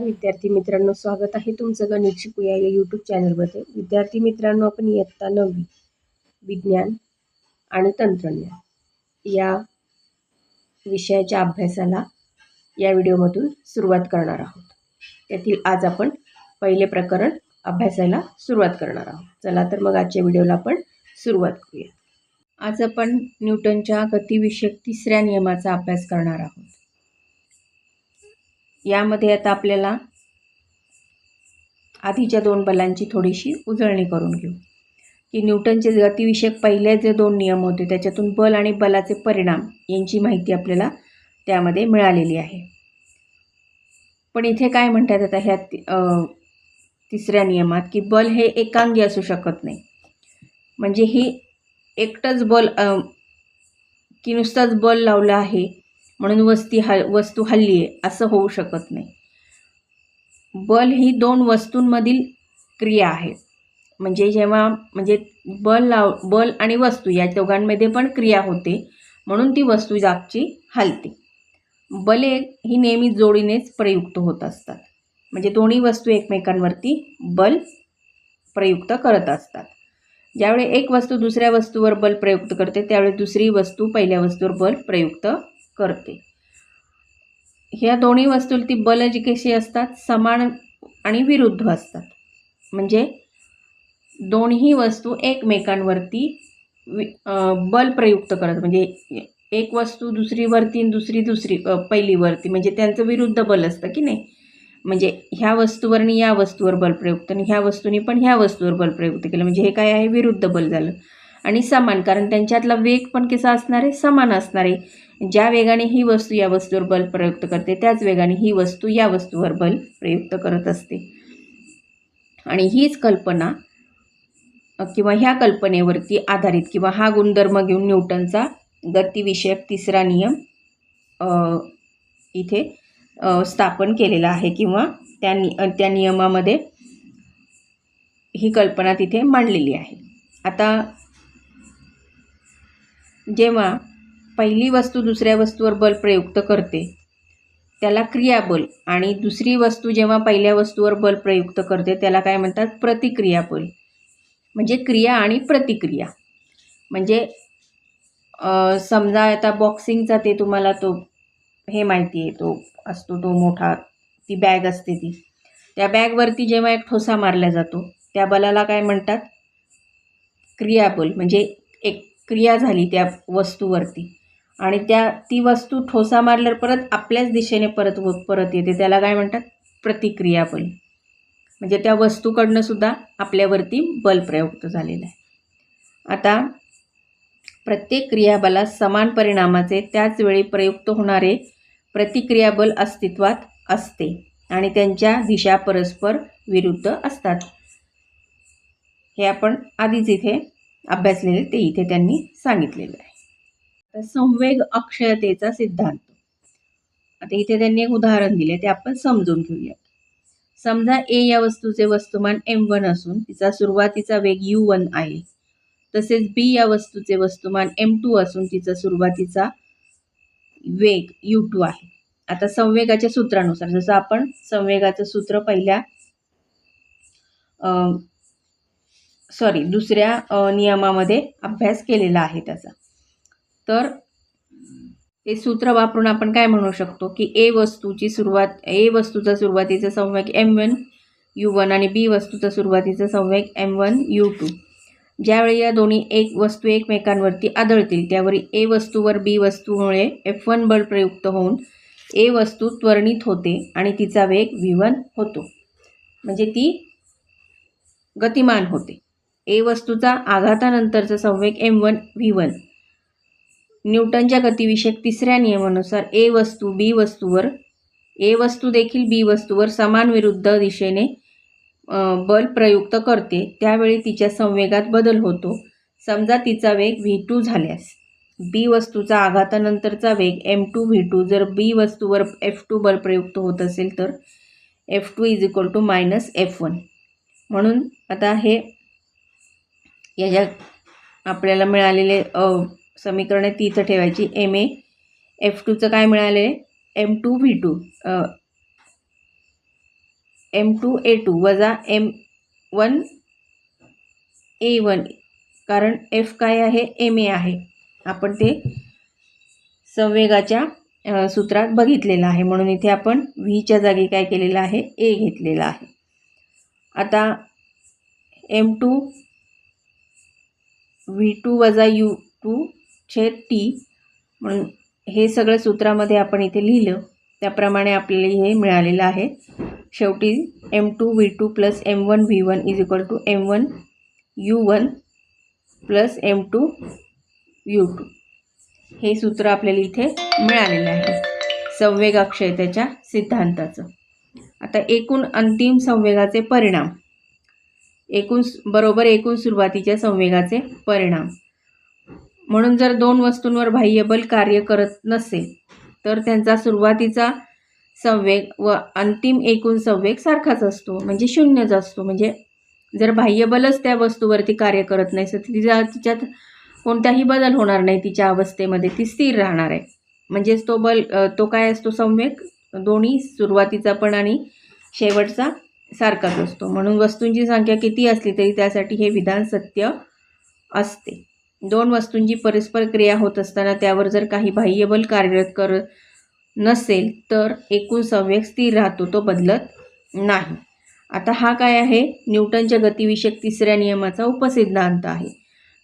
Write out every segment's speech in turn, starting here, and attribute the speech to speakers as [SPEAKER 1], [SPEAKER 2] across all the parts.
[SPEAKER 1] नमस्कार विद्यार्थी मित्रांनो स्वागत आहे तुमचं गणित शिकूया या यूट्यूब चॅनलमध्ये विद्यार्थी मित्रांनो आपण इयत्ता नववी विज्ञान आणि तंत्रज्ञान या विषयाच्या अभ्यासाला या व्हिडिओमधून सुरुवात करणार आहोत. त्यातील आज आपण पहिले प्रकरण अभ्यासाला सुरुवात करणार आहोत. चला तर मग आजच्या व्हिडिओला आपण सुरुवात करूया. आज आपण न्यूटनच्या गतिविषयक तिसऱ्या नियमाचा अभ्यास करणार आहोत. यामध्ये आता आपल्याला आधीच्या दोन बलांची थोडीशी उजळणी करून घेऊ. की न्यूटनचे गतिविषयक पहिले जे दोन नियम होते त्याच्यातून बल आणि बलाचे परिणाम यांची माहिती आपल्याला त्यामध्ये मिळालेली आहे. पण इथे काय म्हणतात आता ह्या तिसऱ्या नियमात की बल हे एकांगी असू शकत नाही. म्हणजे ही एकटंच बल की नुसतंच बल लावलं आहे म्हणून वस्ती हल वस्तू हल्ली आहे असं होऊ शकत नाही. बल ही दोन वस्तूंमधील क्रिया आहे. म्हणजे जेव्हा म्हणजे बल लाव बल आणि वस्तू या दोघांमध्ये पण क्रिया होते म्हणून ती वस्तू जागची हलते. बले ही नेहमी जोडीनेच प्रयुक्त होत असतात. म्हणजे दोन्ही वस्तू एकमेकांवरती बल प्रयुक्त करत असतात. ज्यावेळी एक वस्तू दुसऱ्या वस्तूवर बल प्रयुक्त करते त्यावेळी दुसरी वस्तू पहिल्या वस्तूवर बल प्रयुक्त करते. ह्या दोन्ही वस्तूंती बल जी कशी असतात? समान आणि विरुद्ध असतात. म्हणजे दोन्ही वस्तू एकमेकांवरती वि बल प्रयुक्त करत म्हणजे एक वस्तू दुसरीवरती दुसरी दुसरी पहिलीवरती म्हणजे त्यांचं विरुद्ध बल असतं की नाही? म्हणजे ह्या वस्तूवर आणि या वस्तूवर बल प्रयुक्त आणि ह्या वस्तूंनी पण ह्या वस्तूवर बल प्रयुक्त केलं म्हणजे हे काय आहे? विरुद्ध बल झालं. आणि समान कारण त्यांच्यातला वेग पण कसा असणार आहे? समान असणार आहे. ज्या वेगाने ही वस्तू या वस्तूवर बल प्रयुक्त करते त्याच वेगाने ही वस्तू या वस्तूवर बल प्रयुक्त करत असते. आणि हीच कल्पना किंवा ह्या कल्पनेवरती आधारित किंवा हा गुणधर्म घेऊन न्यूटनचा गतिविषयक तिसरा नियम इथे स्थापन केलेला आहे किंवा त्या नि त्या नियमामध्ये ही कल्पना तिथे मांडलेली आहे. आता जेव्हा पहिली वस्तू दुसऱ्या वस्तूवर बल प्रयुक्त करते. त्याला क्रियाबल आणि दुसरी वस्तू जेव्हा पहिल्या वस्तूवर बल प्रयुक्त करते त्याला काय म्हणतात? प्रतिक्रियाबल. म्हणजे क्रिया आणि प्रतिक्रिया. म्हणजे समजा आता बॉक्सिंगचा ते तुम्हाला तो हे माहिती आहे तो असतो तो मोठा ती बॅग असते ती. त्या बॅगवरती जेव्हा एक ठोसा मारला जातो त्या बलाला काय म्हणतात? क्रियाबल. म्हणजे एक क्रिया झाली त्या वस्तूवरती. आणि त्या ती वस्तू ठोसा मारल्यावर परत आपल्याच दिशेने परत व परत येते. त्याला काय म्हणतात? प्रतिक्रिया बल. म्हणजे त्या वस्तूकडनं सुद्धा आपल्यावरती बल प्रयुक्त झालेला आहे. आता प्रत्येक क्रियाबलात समान परिणामाचे त्याच वेळी प्रयुक्त होणारे प्रतिक्रियाबल अस्तित्वात असते आणि त्यांच्या दिशा परस्पर विरुद्ध असतात. हे आपण आधीच इथे अभ्यासलेले ते इथे त्यांनी सांगितलेलं आहे. संवेग अक्षयतेचा सिद्धांत. आता इथे त्यांनी एक उदाहरण दिले ते आपण समजून घेऊया समजा ए या वस्तूचे वस्तुमान एम वन असून तिचा सुरुवातीचा वेग यू वन आहे. तसेच बी या वस्तूचे वस्तुमान एम टू असून तिचा सुरुवातीचा वेग यू टू आहे. आता संवेगाच्या सूत्रानुसार जसं आपण संवेगाचं सूत्र पहिल्या सॉरी दुसऱ्या नियमामध्ये अभ्यास केलेला आहे त्याचा. तर ते सूत्र वापरून आपण काय म्हणू शकतो की ए वस्तूची सुरुवात ए वस्तूचा सुरुवातीचा संवेग एम वन यू वन आणि बी वस्तूचा सुरुवातीचा संवेग एम वन यू टू ज्यावेळी या दोन्ही एक वस्तू एकमेकांवरती आदळतील त्यावेळी ए वस्तूवर बी वस्तूमुळे एफ वन बल प्रयुक्त होऊन ए वस्तू त्वरणित होते आणि तिचा वेग व्ही वन होतो. म्हणजे ती गतिमान होते. ए वस्तूचा आघातानंतरचा संवेग एम वन व्ही वन न्यूटनच्या गतिविषयक तिसऱ्या नियमानुसार ए वस्तू बी वस्तूवर ए वस्तू देखील बी वस्तूवर समान विरुद्ध दिशेने बल प्रयुक्त करते. त्यावेळी तिच्या संवेगात बदल होतो. समजा तिचा वेग व्ही टू झाल्यास. बी वस्तूचा आघातानंतरचा वेग एम टू व्ही टू. जर बी वस्तूवर एफ टू बल प्रयुक्त होत असेल तर F two is equal to minus F one. म्हणून आता हे याच्यात आपल्याला मिळालेले समीकरणे ती इथं ठेवायची. एम ए एफ टूचं काय मिळाले M two V two M two A two वजा एम वन ए वन कारण एफ काय आहे? एम ए आहे. आपण ते संवेगाच्या सूत्रात बघितलेलं आहे. म्हणून इथे आपण व्हीच्या जागी काय केलेलं आहे? ए घेतलेलं आहे. आता एम टू व्ही टू वजा यू टू छेद टी म्हणून हे सगळं सूत्रामध्ये आपण इथे लिहिलं. त्याप्रमाणे आपल्याला हे मिळालेलं आहे. शेवटी M two V two plus M one V one is equal to M one U one plus M two U two हे सूत्र आपल्याला इथे मिळालेलं आहे. संवेग अक्षयतेच्या सिद्धांताचं. आता एकूण अंतिम संवेगाचे परिणाम. एकूण बरोबर एकूण सुरुवातीच्या संवेगाचे परिणाम. म्हणून जर दोन वस्तूंवर बाह्यबल कार्य करत नसेल तर त्यांचा सुरुवातीचा संवेग व अंतिम एकूण संवेग सारखाच असतो म्हणजे शून्यच असतो. म्हणजे जर बाह्यबलच त्या वस्तूवरती कार्य करत नाही तर तिचा तिच्यात कोणताही बदल होणार नाही तिच्या अवस्थेमध्ये. ती स्थिर राहणार आहे. म्हणजेच तो बल तो काय असतो? संवेग. दोन्ही सुरुवातीचा पण आणि शेवटचा सारखाच असतो. म्हणून वस्तूंची संख्या किती असली तरी त्यासाठी हे विधान सत्य असते. दोन वस्तूंची परस्पर क्रिया होत असताना त्यावर जर काही बाह्यबल कार्यरत कर नसेल तर एकूण संवेग स्थिर राहतो तो बदलत नाही. आता हा काय आहे? न्यूटनच्या गतिविषयक तिसऱ्या नियमाचा उपसिद्धांत आहे.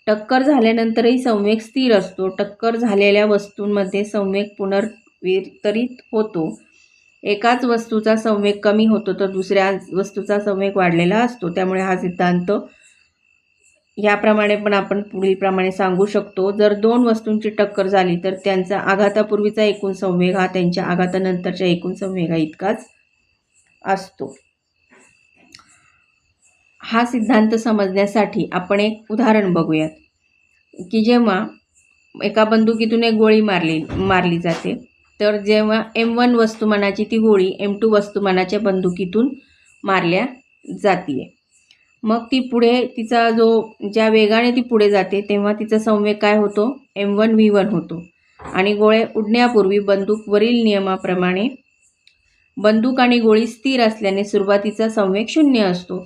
[SPEAKER 1] टक्कर झाल्यानंतरही संवेग स्थिर असतो. टक्कर झालेल्या वस्तूंमध्ये संवेग पुनर्वितरित होतो. एकाच वस्तूचा संवेग कमी होतो तर दुसऱ्या वस्तूचा संवेग वाढलेला असतो. त्यामुळे हा सिद्धांत याप्रमाणे पण आपण पुढीलप्रमाणे सांगू शकतो. जर दोन वस्तूंची टक्कर झाली तर त्यांचा आघातापूर्वीचा एकूण संवेग हा त्यांच्या आघातानंतरच्या एकूण संवेगा इतकाच असतो. हा सिद्धांत समजण्यासाठी आपण एक उदाहरण बघूयात. की जेव्हा एका बंदुकीतून एक गोळी मारली मारली जाते तर जेव्हा एम वन वस्तुमानाची ती गोळी एम टू वस्तुमानाच्या बंदुकीतून मारल्या जाते मग ती पुढे तिचा जो ज्या वेगाने ती पुढे जाते तेव्हा तिचा संवेग काय होतो? एम वन व्ही वन होतो. आणि गोळे उडण्यापूर्वी बंदूक वरील नियमाप्रमाणे बंदूक आणि गोळी स्थिर असल्याने सुरुवातीचा संवेग शून्य असतो.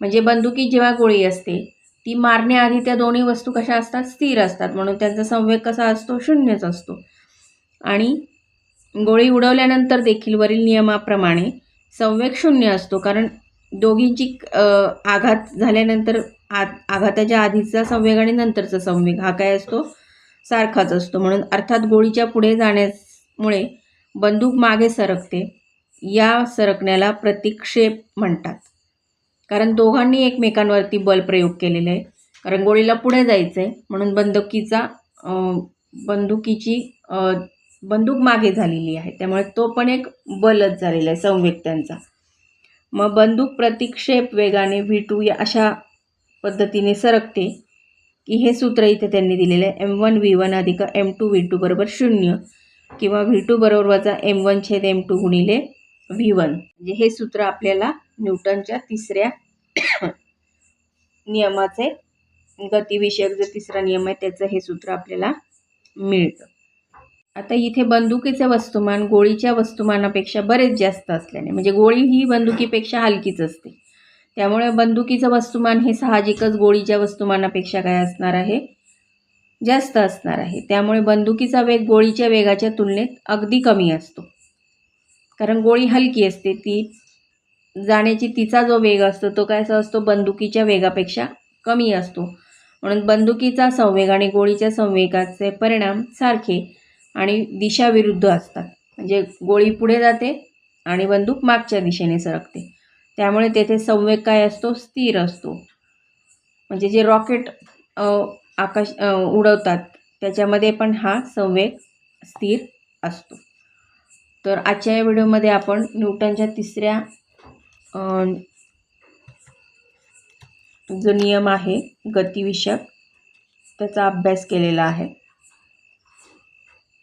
[SPEAKER 1] म्हणजे बंदुकीत जेव्हा गोळी असते ती मारण्याआधी त्या दोन्ही वस्तू कशा असतात? स्थिर असतात. म्हणून त्यांचा संवेग कसा असतो? शून्यच असतो. आणि गोळी उडवल्यानंतर देखील वरील नियमाप्रमाणे संवेग शून्य असतो. कारण दोघींची आघात झाल्यानंतर आ आघाताच्या आधीचा संवेग आणि नंतरचा संवेग हा काय असतो? सारखाच असतो. म्हणून अर्थात गोळीच्या पुढे जाण्यामुळे बंदूक मागे सरकते. या सरकण्याला प्रतिक्षेप म्हणतात. कारण दोघांनी एकमेकांवरती बल प्रयोग केलेला आहे. कारण गोळीला पुढे जायचं आहे म्हणून बंदुकीचा बंदुकीची बंदूक मागे झालेली आहे. त्यामुळे तो पण एक बलच झालेला आहे संवेग त्यांचा. मग बंदूक प्रतिक्षेप वेगाने व्ही टू या अशा पद्धतीने सरकते की हे सूत्र इथे त्यांनी दिलेलं आहे. एम वन व्ही वन अधिक एम टू व्ही टू बरोबर शून्य किंवा व्ही टू बरोबर वजा एम वन छेद एम टू गुणिले व्ही वन म्हणजे हे सूत्र आपल्याला न्यूटनच्या तिसऱ्या नियमाचे गतिविषयक जो तिसरा नियम आहे त्याचं हे सूत्र आपल्याला मिळतं. आता इथे बंदुकीचे वस्तुमान गोळीच्या वस्तुमानापेक्षा बरेच जास्त असल्याने म्हणजे गोळी ही बंदुकीपेक्षा हलकीच असते. त्यामुळे बंदुकीचं वस्तुमान हे साहजिकच गोळीच्या वस्तुमानापेक्षा काय असणार आहे? जास्त असणार आहे. त्यामुळे बंदुकीचा वेग गोळीच्या वेगाच्या तुलनेत अगदी कमी असतो. कारण गोळी हलकी असते ती जाण्याची तिचा जो वेग असतो तो काय असतो? बंदुकीच्या वेगापेक्षा कमी असतो. म्हणून बंदुकीचा संवेग आणि गोळीच्या संवेगाचे परिणाम सारखे आणि दिशा विरुद्ध असतात. म्हणजे गोळी पुढे जाते आणि बंदूक मागच्या दिशेने सरकते. त्यामुळे तेथे संवेग काय असतो? स्थिर असतो. म्हणजे जे रॉकेट आकाश उडवतात त्याच्यामध्ये पण हा संवेग स्थिर असतो. तर आजच्या या व्हिडिओमध्ये आपण न्यूटनच्या तिसऱ्या जो नियम आहे गतिविषयक त्याचा अभ्यास केलेला आहे.